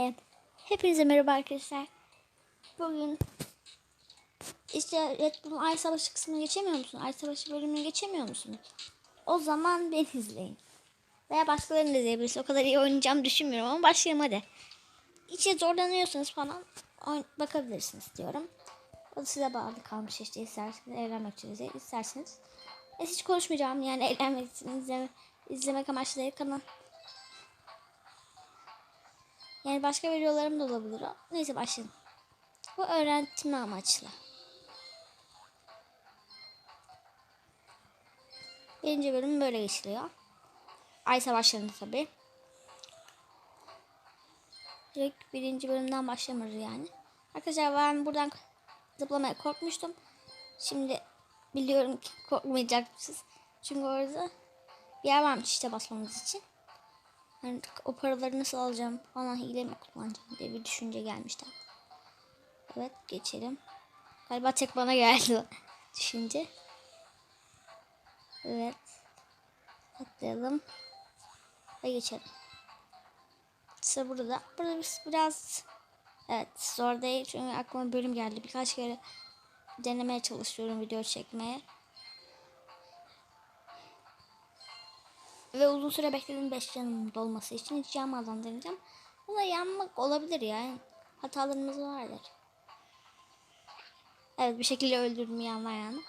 E, hepinize merhaba arkadaşlar. Bugün işte Red Bull Ay Savaşı kısmını geçemiyor musun? Ay Savaşı bölümünü geçemiyor musun? O zaman beni izleyin. Veya başkalarını da izleyebilirsiniz. O kadar iyi oynayacağım düşünmüyorum ama başlayalım hadi. İçe zorlanıyorsanız falan bakabilirsiniz diyorum. O da size bağlı kalmış işte isterseniz eğlenmek için izle, isterseniz. Ben hiç konuşmayacağım yani eğlenmek için izleme, izlemek amaçlı kanal. Yani başka videolarım da olabilir. Neyse başlayalım. Bu öğrenme amaçlı. Birinci bölüm böyle geçiliyor. Ay savaşlarında tabi. Direkt birinci bölümden başlamıyoruz yani. Arkadaşlar ben buradan zıplamaya korkmuştum. Şimdi biliyorum ki korkmayacaksınız. Çünkü orada bir yer varmış işte basmamız için. Yani o paraları nasıl alacağım falan hile mi kullanacağım diye bir düşünce gelmişti. Evet geçelim. Galiba tek bana geldi düşünce. Evet. Atlayalım. Ve geçelim. Sıra burada. Burada biz biraz evet zor değil çünkü aklıma bölüm geldi. Birkaç kere denemeye çalışıyorum video çekmeye. Ve uzun süre bekledim 5 canım dolması için hiç yanmadan deneyeceğim. Ama yanmak olabilir yani. Hatalarımız vardır. Evet bir şekilde öldürdüm yanlar yani.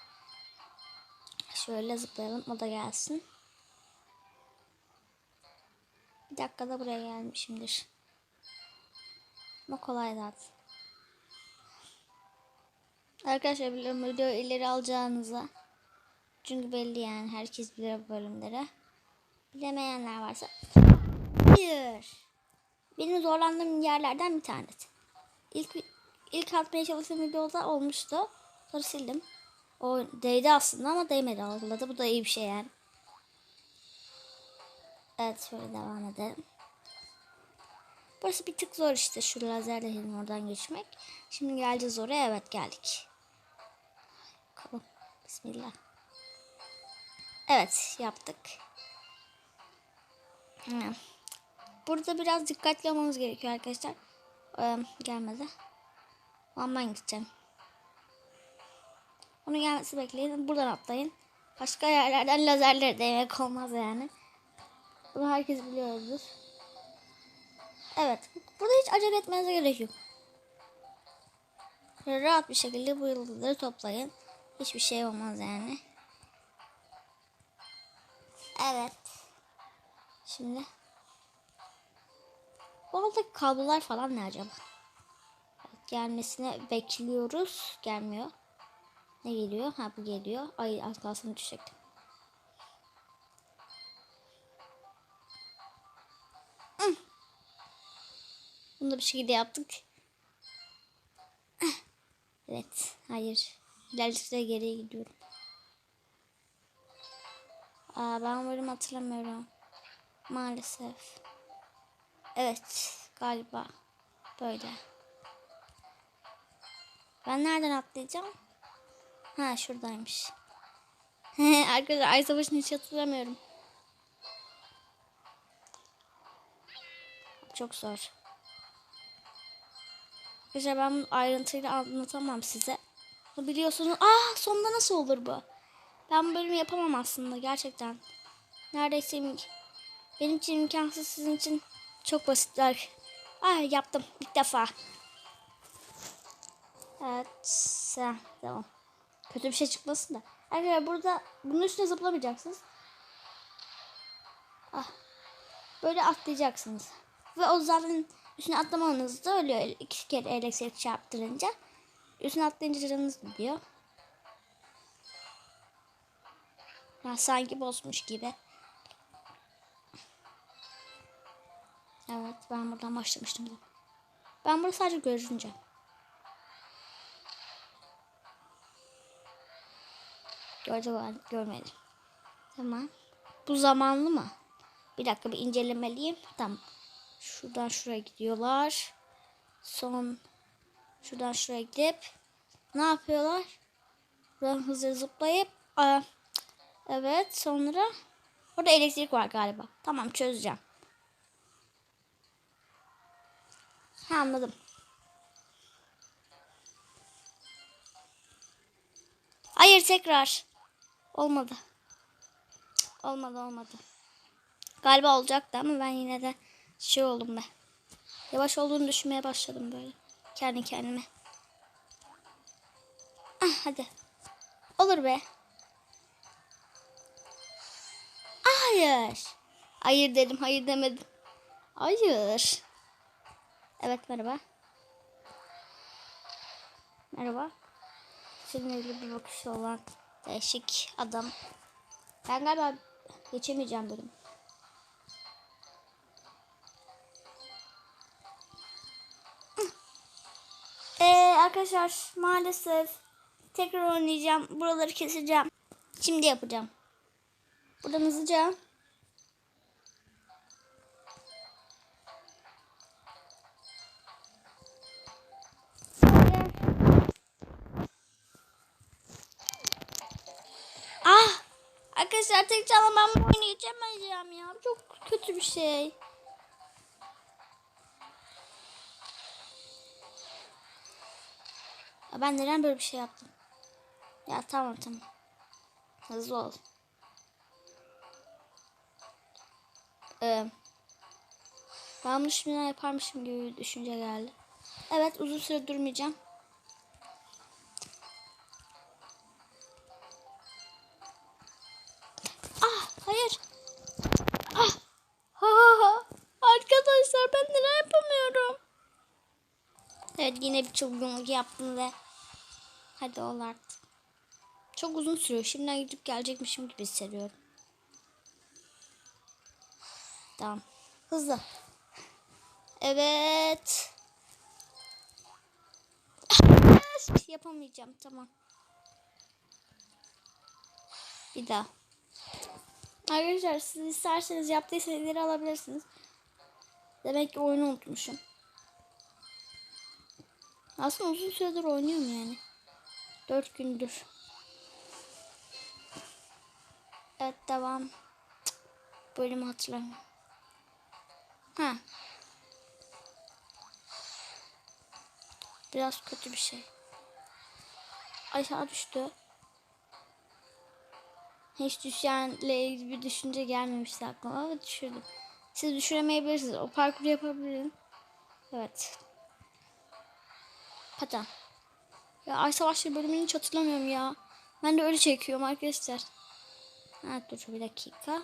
Şöyle zıplayalım o da gelsin. Bir dakikada buraya gelmişimdir. Ama kolay zaten. Arkadaşlar biliyorum video ileri alacağınıza. Çünkü belli yani herkes bilir bu bölümleri. Bilemeyenler varsa. Bir. Benim zorlandığım yerlerden bir tanesi. İlk ilk atmaya çalıştığım videoda olmuştu. Sonra sildim. O değdi aslında ama değmedi algıladı. Bu da iyi bir şey yani. Evet şöyle devam edelim. Burası bir tık zor işte şu lazerlerin oradan geçmek. Şimdi geleceğiz oraya. Evet geldik. Bismillah. Evet yaptık. Burada biraz dikkatli olmamız gerekiyor arkadaşlar. Ee, gelmedi. Ben gideceğim. Onun gelmesi bekleyin. Buradan atlayın. Başka yerlerden lazerleri değmek olmaz yani. Bunu herkes biliyordur. Evet. Burada hiç acele etmenize gerek yok. Rahat bir şekilde bu yıldızları toplayın. Hiçbir şey olmaz yani. Evet. Şimdi. Bu aldaki kablolar falan ne acaba? Evet, gelmesini bekliyoruz. Gelmiyor. Ne geliyor? Ha bu geliyor. Ay az kalsın düşecektim. Bunu da bir şekilde yaptık. Evet. Hayır. İlerledikçe geriye gidiyorum. Aa, ben bölüm hatırlamıyorum. Maalesef. Evet. Galiba. Böyle. Ben nereden atlayacağım? Ha şuradaymış. Arkadaşlar Ay Savaşı'nı hiç hatırlamıyorum. Çok zor. Arkadaşlar ben bunu ayrıntıyla anlatamam size. Biliyorsunuz. Ah sonunda nasıl olur bu? Ben bu bölümü yapamam aslında gerçekten. Neredeyse benim için imkansız sizin için çok basitler. Ah yaptım ilk defa. Evet. Devam. Kötü bir şey çıkmasın da. Arkadaşlar burada bunun üstüne zıplamayacaksınız. Ah. Böyle atlayacaksınız. Ve o zaten üstüne atlamanız da ölüyor. İki kere elektrik çarptırınca. Üstüne atlayınca canınız gidiyor. Ha, sanki bozmuş gibi. Evet ben buradan başlamıştım. Ben bunu sadece görünce. Gördü var, görmedim. Tamam. Bu zamanlı mı? Bir dakika bir incelemeliyim. Tamam. Şuradan şuraya gidiyorlar. Son şuradan şuraya gidip ne yapıyorlar? Buradan hızlı zıplayıp evet sonra orada elektrik var galiba. Tamam çözeceğim. Ha anladım. Hayır tekrar. Olmadı. Olmadı olmadı. Galiba olacaktı ama ben yine de şey oldum be. Yavaş olduğunu düşünmeye başladım böyle. Kendi kendime. Ah hadi. Olur be. Hayır. Hayır dedim, hayır demedim. Hayır. Evet merhaba. Merhaba. Sinirli bir bakışı olan değişik adam. Ben galiba geçemeyeceğim bölüm. Ee, arkadaşlar maalesef tekrar oynayacağım. Buraları keseceğim. Şimdi yapacağım. Buradan hızlıca. Arkadaşlar tek canlı ben bu oyunu geçemeyeceğim ya. Çok kötü bir şey. Ya ben neden böyle bir şey yaptım? Ya tamam tamam. Hızlı ol. Ee, ben bunu şimdiden yaparmışım gibi düşünce geldi. Evet uzun süre durmayacağım. Yine bir çılgınlık yaptım ve hadi ol artık. Çok uzun sürüyor. Şimdiden gidip gelecekmişim gibi hissediyorum. Tamam. Hızlı. Evet. Yapamayacağım. Tamam. Bir daha. Arkadaşlar siz isterseniz ileri alabilirsiniz. Demek ki oyunu unutmuşum. Aslında uzun süredir oynuyorum yani. Dört gündür. Evet devam. Cık, Bölümü hatırlamıyorum. Ha. Biraz kötü bir şey. Aşağı düştü. Hiç düşenle ilgili bir düşünce gelmemişti aklıma ama düşürdüm. Siz düşüremeyebilirsiniz. O parkuru yapabilirim. Evet. Patan. Ya Ay Savaşları bölümünü hiç hatırlamıyorum ya. Ben de öyle çekiyorum arkadaşlar. Ha dur bir dakika.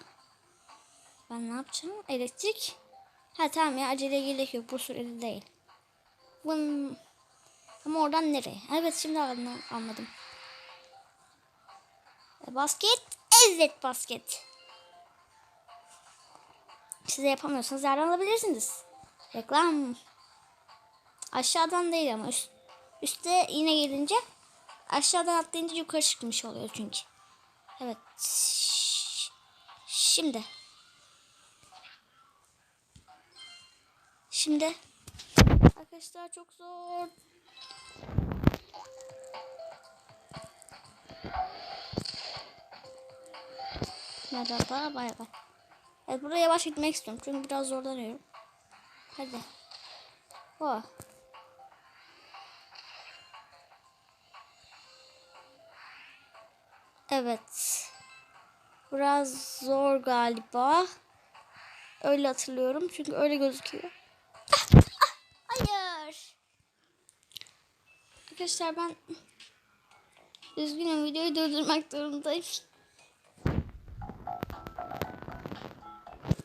Ben ne yapacağım? Elektrik. Ha tamam ya acele gerek yok. Bu sürede değil. Bun... Ama oradan nereye? Evet şimdi anladım. E, basket. Evet basket. Siz de yapamıyorsanız yerden alabilirsiniz. Reklam. Aşağıdan değil ama üst, üstte yine gelince aşağıdan atlayınca yukarı çıkmış oluyor çünkü. Evet. Şimdi. Şimdi. Arkadaşlar çok zor. Merhaba bay bay. Evet buraya yavaş gitmek istiyorum çünkü biraz zorlanıyorum. Hadi. Oh. Evet. Biraz zor galiba. Öyle hatırlıyorum çünkü öyle gözüküyor. Hayır. Arkadaşlar ben üzgünüm videoyu durdurmak durumundayım.